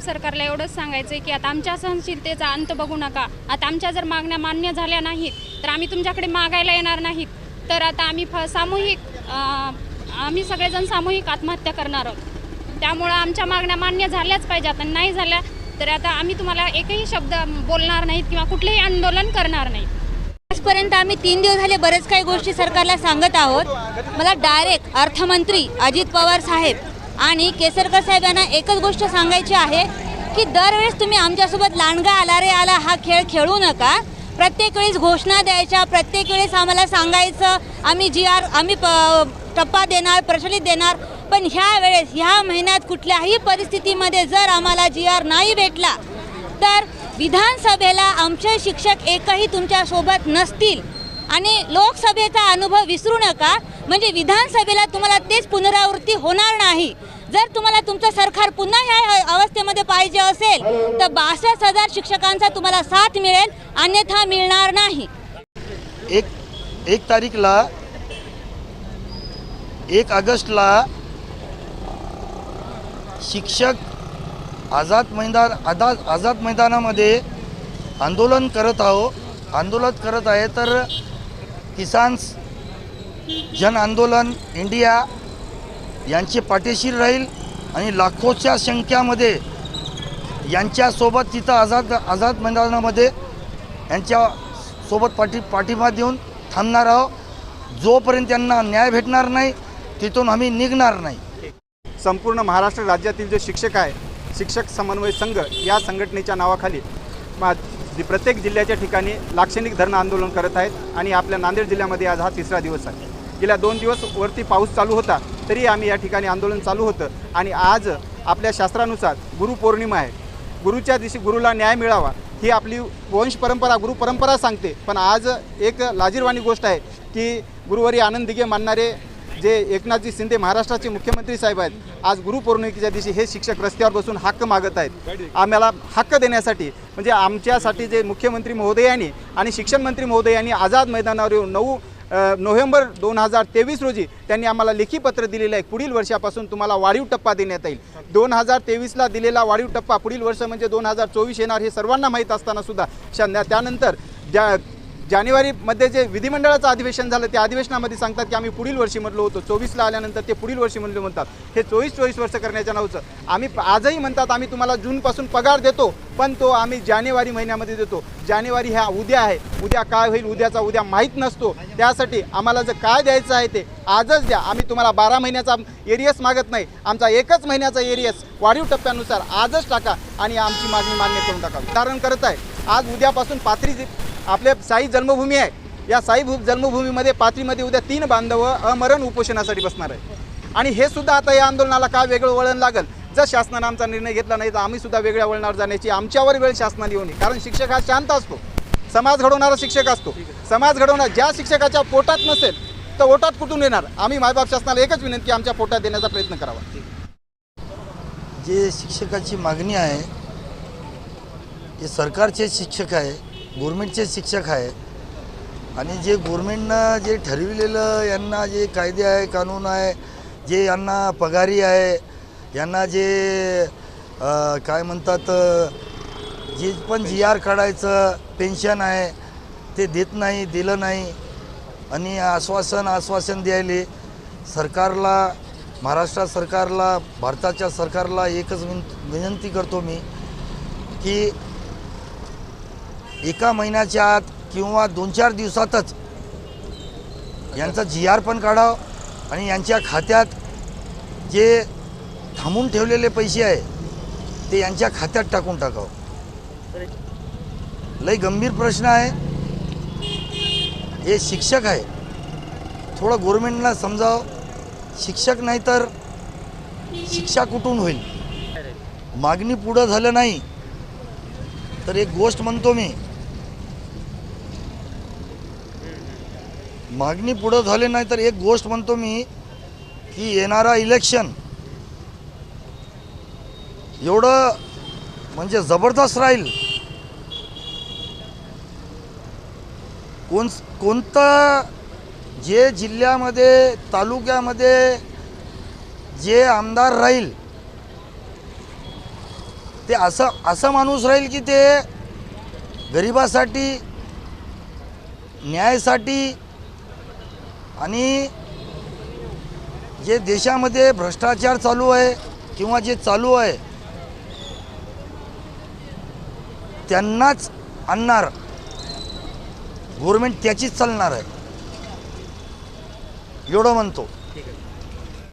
सरकारला एवढंच सांगायचं की आता आमच्या सहनशीलतेचा अंत बघू नका. आता आमच्या जर मागण्या मान्य झाल्या नाहीत तर आम्ही तुमच्याकडे मागायला येणार नाहीत. तर आता आम्ही फ सामूहिक आम्ही सगळेजण सामूहिक आत्महत्या करणार आहोत. त्यामुळं आमच्या मागण्या मान्य झाल्याच पाहिजे. आता नाही झाल्या तर आता आम्ही तुम्हाला एकही शब्द बोलणार नाहीत किंवा कुठलेही आंदोलन करणार नाही आजपर्यंत आम्ही तीन दिवस झाले बरेच काही गोष्टी सरकारला सांगत आहोत. मला डायरेक्ट अर्थमंत्री अजित पवार साहेब आणि केसरकर साहेब यांना एकच गोष्ट सांगायची आहे की दरवेळेस तुम्ही आमच्यासोबत लांडगा आला रे आला हा खेळ खेळू नका. प्रत्येक वेळेस घोषणा द्यायच्या प्रत्येक वेळेस आम्हाला सांगायचं आम्ही जी आर आम्ही प टप्पा देणार प्रचलित देणार. पण ह्या वेळेस ह्या महिन्यात कुठल्याही परिस्थितीमध्ये जर आम्हाला जी आर नाही भेटला तर विधानसभेला आमचे शिक्षक एकही तुमच्यासोबत नसतील. आणि लोकसभेचा अनुभव विसरू नका. म्हणजे विधानसभेला तुम्हाला तेच पुनरावृत्ती होणार नाही. जर तुम्हाला तुमचं सरकार पुन्हा ह्या अवस्थेमध्ये पाहिजे असेल तर बासष्ट हजार शिक्षकांचा तुम्हाला साथ मिळेल अन्यथा मिळणार नाही. एक एक तारीखला एक ऑगस्टला शिक्षक आझाद मैदान आझाद आझाद मैदानामध्ये आंदोलन करत आहो आंदोलन करत आहे तर किसान जन आंदोलन इंडिया यांचे पाठीशीर राहील आणि लाखोच्या संख्यामध्ये यांच्यासोबत तिथं आझाद आझाद मैदानामध्ये यांच्या सोबत पाठी पाठिंबा देऊन थांबणार आहोत. जोपर्यंत त्यांना न्याय भेटणार नाही तिथून आम्ही निघणार नाही. संपूर्ण महाराष्ट्र राज्यातील जे शिक्षक आहे शिक्षक समन्वय संघ या संघटनेच्या नावाखाली मा जी प्रत्येक जिल्ह्याच्या ठिकाणी लाक्षणिक धरणं आंदोलन करत आहेत आणि आपल्या नांदेड जिल्ह्यामध्ये आज हा तिसरा दिवस आहे. गेल्या दोन दिवस वरती पाऊस चालू होता तरी आम्ही या ठिकाणी आंदोलन चालू होतं आणि आज आपल्या शास्त्रानुसार गुरुपौर्णिमा आहे. गुरुच्या दिवशी गुरुला न्याय मिळावा ही आपली वंश परंपरा गुरु परंपरा सांगते. पण आज एक लाजीरवाणी गोष्ट आहे की गुरुवारी आनंद दिघे मानणारे जे एकनाथजी शिंदे महाराष्ट्राचे मुख्यमंत्री साहेब आहेत आज गुरुपौर्णिमेच्या दिवशी हे शिक्षक रस्त्यावर बसून हक्क मागत आहेत. आम्हाला हक्क देण्यासाठी म्हणजे आमच्यासाठी जे मुख्यमंत्री महोदयांनी आणि शिक्षण मंत्री महोदयांनी आझाद मैदानावर येऊन नऊ नोव्हेंबर दोन हजार तेवीस रोजी त्यांनी आम्हाला लेखी पत्र दिलेलं आहे. पुढील वर्षापासून तुम्हाला वाढीव टप्पा देण्यात येईल. दोन हजार तेवीसला दिलेला वाढीव टप्पा पुढील वर्ष म्हणजे दोन हजार चोवीस येणार हे सर्वांना माहीत असताना सुद्धा त्यानंतर ज्या जानेवारीमध्ये जे विधिमंडळाचं अधिवेशन झालं त्या अधिवेशनामध्ये सांगतात की आम्ही पुढील वर्षी म्हटलो होतो. चोवीसला आल्यानंतर ते पुढील वर्षी म्हणले म्हणतात. हे चोवीस चोवीस वर्ष करण्याच्या नावचं. आम्ही आजही म्हणतात आम्ही तुम्हाला जूनपासून पगार देतो पण तो आम्ही जानेवारी महिन्यामध्ये देतो. जानेवारी ह्या उद्या आहे. उद्या काय होईल उद्याचा उद्या माहीत नसतो. त्यासाठी आम्हाला जर काय द्यायचं आहे ते आजच द्या. आम्ही तुम्हाला बारा महिन्याचा एरियस मागत नाही. आमचा एकच महिन्याचा एरियस वाढीव टप्प्यानुसार आजच टाका आणि आमची मागणी मान्य करून टाका. कारण करत आहे. आज उद्यापासून पाथरी आपल्या साई जन्मभूमी आहे. या साई भू जन्मभूमीमध्ये पाथरीमध्ये उद्या तीन बांधव अमरण उपोषणासाठी बसणार आहे. आणि हे सुद्धा आता या आंदोलनाला काय वेगळं वळण लागेल? जर शासनानं आमचा निर्णय घेतला नाही तर आम्ही सुद्धा वेगळ्या वळणावर जाण्याची आमच्यावर वेळ शासनाने येऊ नये. कारण शिक्षक हा शांत असतो. समाज घडवणारा शिक्षक असतो. समाज घडवणार ज्या शिक्षकाच्या पोटात नसेल तर ओटात कुठून येणार? आम्ही मायबाप शासनाला एकच विनंती की आमच्या पोटात देण्याचा प्रयत्न करावा. जे शिक्षकाची मागणी आहे हे सरकारचे शिक्षक आहे गोरमेंटचे शिक्षक आहे आणि जे गोरमेंटनं जे ठरविलेलं यांना जे कायदे आहे कानून आहे जे यांना पगारी आहे यांना जे काय म्हणतात जे पण जी आर काढायचं पेन्शन आहे ते देत नाही दिलं नाही. आणि आश्वासन आश्वासन द्यायले. सरकारला महाराष्ट्र सरकारला भारताच्या सरकारला एकच विन विनंती करतो मी की एका महिन्याच्या आत किंवा दोन चार दिवसातच यांचा जी आर पण काढावं आणि यांच्या खात्यात जे थांबून ठेवलेले पैसे आहे ते यांच्या खात्यात टाकून टाकावं. लय गंभीर प्रश्न आहे. हे शिक्षक आहे. थोडं गोरमेंटला समजावं. शिक्षक नाही तर शिक्षा कुठून होईल? मागणी पुढं झालं नाही तर एक गोष्ट म्हणतो मी. मागणी पुढं झाली नाही तर एक गोष्ट म्हणतो मी की येणारा इलेक्शन एवढं म्हणजे जबरदस्त राहील. कोण कोणतं जे जिल्ह्यामध्ये तालुक्यामध्ये जे आमदार राहील ते ते असं असं माणूस राहील की ते गरिबासाठी न्यायासाठी आणि जे देशामध्ये भ्रष्टाचार चालू आहे किंवा जे चालू आहे त्यांनाच आणणार. गव्हर्मेंट त्याचीच चालणार आहे. एवढं म्हणतो. ठीक आहे.